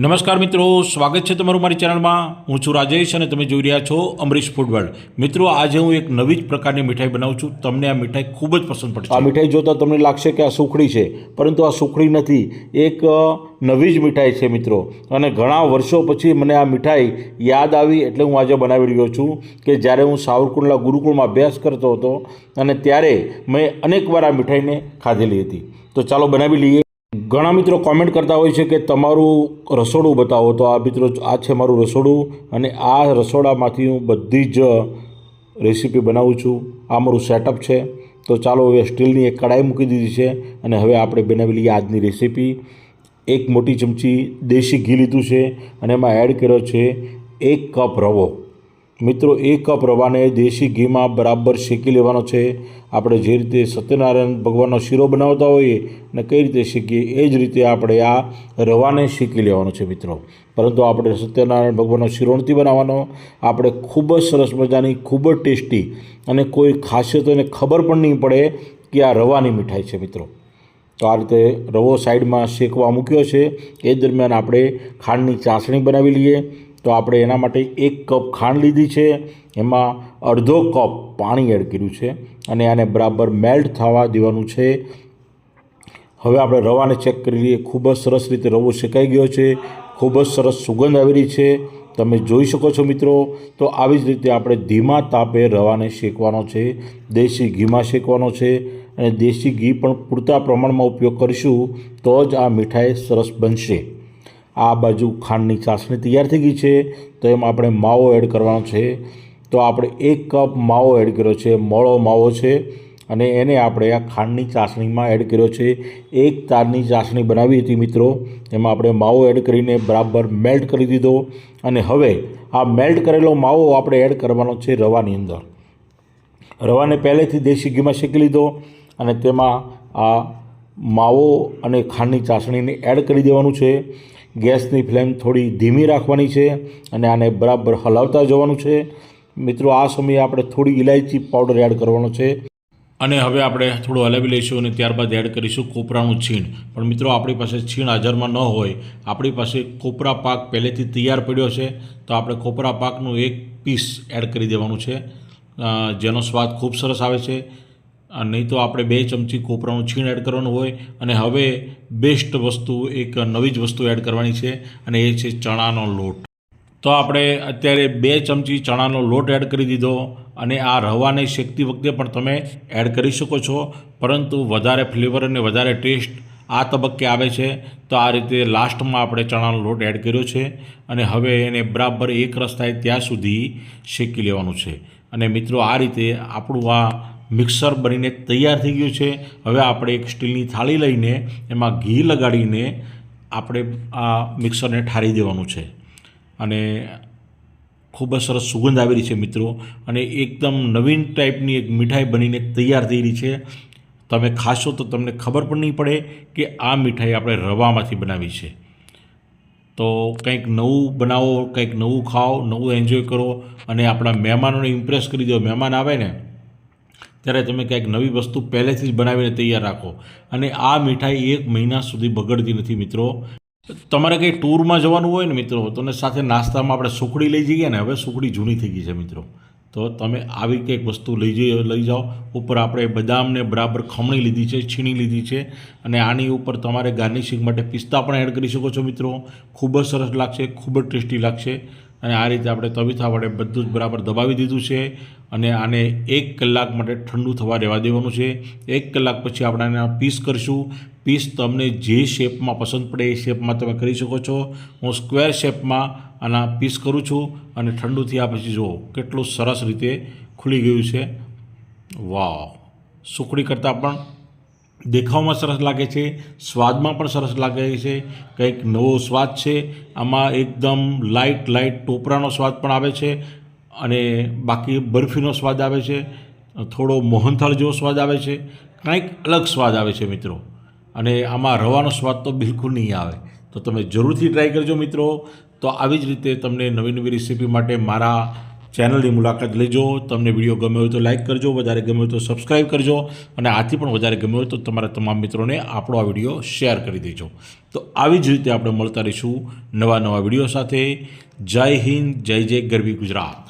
નમસ્કાર મિત્રો, સ્વાગત છે તમારું મારી ચેનલમાં. હું છું રાજેશ અને તમે જોઈ રહ્યા છો અમરીશ ફૂડ વર્લ્ડ મિત્રો, આજે હું એક નવી જ પ્રકારની મીઠાઈ બનાવું છું. તમને આ મીઠાઈ ખૂબ જ પસંદ પડશે આ મીઠાઈ જોતાં તમને લાગશે કે આ સુખડી છે, પરંતુ આ સુખડી નથી. એક નવી જ મીઠાઈ છે મિત્રો. અને ઘણા વર્ષો પછી મને આ મીઠાઈ યાદ આવી એટલે હું આજે બનાવી રહ્યો છું કે જ્યારે હું સાવરકુંડલા ગુરુકુળમાં અભ્યાસ કરતો હતો અને ત્યારે મેં અનેકવાર આ મીઠાઈને ખાધેલી હતી. તો ચાલો બનાવી લઈએ. ઘણા મિત્રો કોમેન્ટ કરતા હોય છે કે તમારું રસોડું બતાવો. તો આ મિત્રો આ છે મારું રસોડું અને આ રસોડામાંથી હું બધી જ રેસીપી બનાવું છું. આ મારું સેટઅપ છે. તો ચાલો હવે સ્ટીલની એક કડાઈ મૂકી દીધી છે અને હવે આપણે બનાવી લઈએ આજની રેસીપી એક મોટી ચમચી દેશી ઘી લીધું છે અને એમાં એડ કર્યો છે એક કપ રવો. મિત્રો, એક કપ રવાને દેશી ઘીમાં બરાબર શેકી લેવાનો છે. આપણે જે રીતે સત્યનારાયણ ભગવાનનો શીરો બનાવતા હોઈએ અને કઈ રીતે શીખીએ એ જ રીતે આપણે આ રવાને શીખી લેવાનો છે મિત્રો. પરંતુ આપણે સત્યનારાયણ ભગવાનનો શીરો નથી બનાવવાનો. આપણે ખૂબ જ સરસ મજાની, ખૂબ જ ટેસ્ટી અને કોઈ ખાસિયત એને ખબર પણ નહીં પડે કે આ રવાની મીઠાઈ છે મિત્રો. તો આ રીતે રવો સાઈડમાં શેકવા મૂક્યો છે. એ દરમિયાન આપણે ખાંડની ચાસણી બનાવી લઈએ. તો આપણે એના માટે એક કપ ખાંડ લીધી છે. એમાં અડધો કપ પાણી એડ કર્યું છે અને આને બરાબર મેલ્ટ થવા દેવાનું છે. હવે આપણે રવાને ચેક કરી લઈએ. ખૂબ જ સરસ રીતે રવો શેકાઈ ગયો છે. ખૂબ જ સરસ સુગંધ આવી રહી છે. તમે જોઈ શકો છો મિત્રો. તો આવી જ રીતે આપણે ધીમા તાપે રવાને શેકવાનો છે. દેશી ઘીમાં શેકવાનો છે અને દેશી ઘી પણ પૂરતા પ્રમાણમાં ઉપયોગ કરીશું તો જ આ મીઠાઈ સરસ બનશે. આ બાજુ ખાંડની ચાસણી તૈયાર થઈ ગઈ છે. તો એમાં આપણે માવો એડ કરવાનો છે. તો આપણે એક કપ માવો એડ કર્યો છે. મોળો માવો છે. અને એને આપણે આ ખાંડની ચાસણીમાં એડ કર્યો છે. એક તારની ચાસણી બનાવી હતી મિત્રો. એમાં આપણે માવો એડ કરીને બરાબર મેલ્ટ કરી દીધો. અને હવે આ મેલ્ટ કરેલો માવો આપણે એડ કરવાનો છે રવાની અંદર. રવાને પહેલેથી દેશી ઘીમાં શેકી લીધો. અને તેમાં આ માવો અને ખાંડની ચાસણીને એડ કરી દેવાનું છે. ગેસની ફ્લેમ થોડી ધીમી રાખવાની છે અને આને બરાબર હલાવતા જવાનું છે. મિત્રો, આ સમયે આપણે થોડી ઇલાયચી પાવડર એડ કરવાનો છે. અને હવે આપણે થોડું હલાવી લઈશું અને ત્યારબાદ એડ કરીશું કોપરાનું છીણ. પણ મિત્રો, આપણી પાસે છીણ હાજરમાં ન હોય. આપણી પાસે કોપરા પાક પહેલેથી તૈયાર પડ્યો છે. તો આપણે કોપરા પાકનું એક પીસ એડ કરી દેવાનું છે. જેનો સ્વાદ ખૂબ સરસ આવે છે. નહીં તો આપણે બે ચમચી કોપરાનું છીણ એડ કરવાનું હોય અને હવે બેસ્ટ વસ્તુ, એક નવી જ વસ્તુ એડ કરવાની છે અને એ છે ચણાનો લોટ. તો આપણે અત્યારે બે ચમચી ચણાનો લોટ એડ કરી દીધો અને આ રવાને શેકતી વખતે પણ તમે એડ કરી શકો છો, પરંતુ વધારે ફ્લેવર અને વધારે ટેસ્ટ આ તબક્કે આવે છે. તો આ રીતે લાસ્ટમાં આપણે ચણાનો લોટ એડ કર્યો છે અને હવે એને બરાબર એક રસ થાય ત્યાં સુધી શેકી લેવાનું છે. અને મિત્રો, આ રીતે આપણું આ મિક્સર બનીને તૈયાર થઈ ગયું છે. હવે આપણે એક સ્ટીલની થાળી લઈને એમાં ઘી લગાડીને આપણે આ મિક્સરને ઠારી દેવાનું છે. અને ખૂબ જ સરસ સુગંધ આવી રહી છે મિત્રો. અને એકદમ નવીન ટાઈપની એક મીઠાઈ બનીને તૈયાર થઈ રહી છે. તમે ખાશો તો તમને ખબર પણ નહીં પડે કે આ મીઠાઈ આપણે રવામાંથી બનાવી છે. તો કંઈક નવું બનાવો, કંઈક નવું ખાઓ, નવું એન્જોય કરો અને આપણા મહેમાનોને ઇમ્પ્રેસ કરી દો. મહેમાન આવે ને, ત્યારે તમે કંઈક નવી વસ્તુ પહેલેથી જ બનાવીને તૈયાર રાખો. અને આ મીઠાઈ એક મહિના સુધી બગડતી નથી મિત્રો. તમારે કંઈ ટૂરમાં જવાનું હોય ને મિત્રો, તો સાથે નાસ્તામાં આપણે સુખડી લઈ જઈએ ને, હવે સુખડી જૂની થઈ ગઈ છે મિત્રો. તો તમે આવી કંઈક વસ્તુ લઈ જઈ, લઈ જાઓ. ઉપર આપણે બદામને બરાબર ખમણી લીધી છે, છીણી લીધી છે અને આની ઉપર તમારે ગાર્નિશિંગ માટે પિસ્તા પણ એડ કરી શકો છો મિત્રો. ખૂબ જ સરસ લાગશે, ખૂબ જ ટેસ્ટી લાગશે. અને આ રીતે આપણે તવીથા વડે બધું જ બરાબર દબાવી દીધું છે અને આને એક કલાક માટે ઠંડુ થવા રહેવા દેવાનું છે. એક કલાક પછી આપણે આને પીસ કરીશું. પીસ તમને જે શેપમાં પસંદ પડે એ શેપમાં તમે કરી શકો છો. હું સ્ક્વેર શેપમાં આના પીસ કરું છું અને ઠંડુ થયા પછી જુઓ, કેટલું સરસ રીતે ખુલી ગયું છે. વાહ સુખડી કરતાં પણ દેખાવમાં સરસ લાગે છે, સ્વાદમાં પણ સરસ લાગે છે. કંઈક નવો સ્વાદ છે. આમાં એકદમ લાઇટ લાઇટ ટોપરાનો સ્વાદ પણ આવે છે અને બાકી બરફીનો સ્વાદ આવે છે. થોડો મોહનથાળ જેવો સ્વાદ આવે છે. કંઈક અલગ સ્વાદ આવે છે મિત્રો. અને આમાં રવાનો સ્વાદ તો બિલકુલ નહીં આવે. તો તમે જરૂરથી ટ્રાય કરજો મિત્રો. તો આવી જ રીતે તમને નવી નવી રેસીપી માટે મારા ચેનલની મુલાકાત લેજો. તમને વીડિયો ગમ્યો હોય તો લાઇક કરજો, વધારે ગમ્યો હોય તો સબસ્ક્રાઇબ કરજો અને આથી પણ વધારે ગમ્યો હોય તો તમારા તમામ મિત્રોને આપણો આ વીડિયો શેર કરી દેજો. તો આવી જ રીતે આપણે મળતા રહીશું નવા નવા વીડિયો સાથે. જય હિન્દ, જય જય ગરવી ગુજરાત.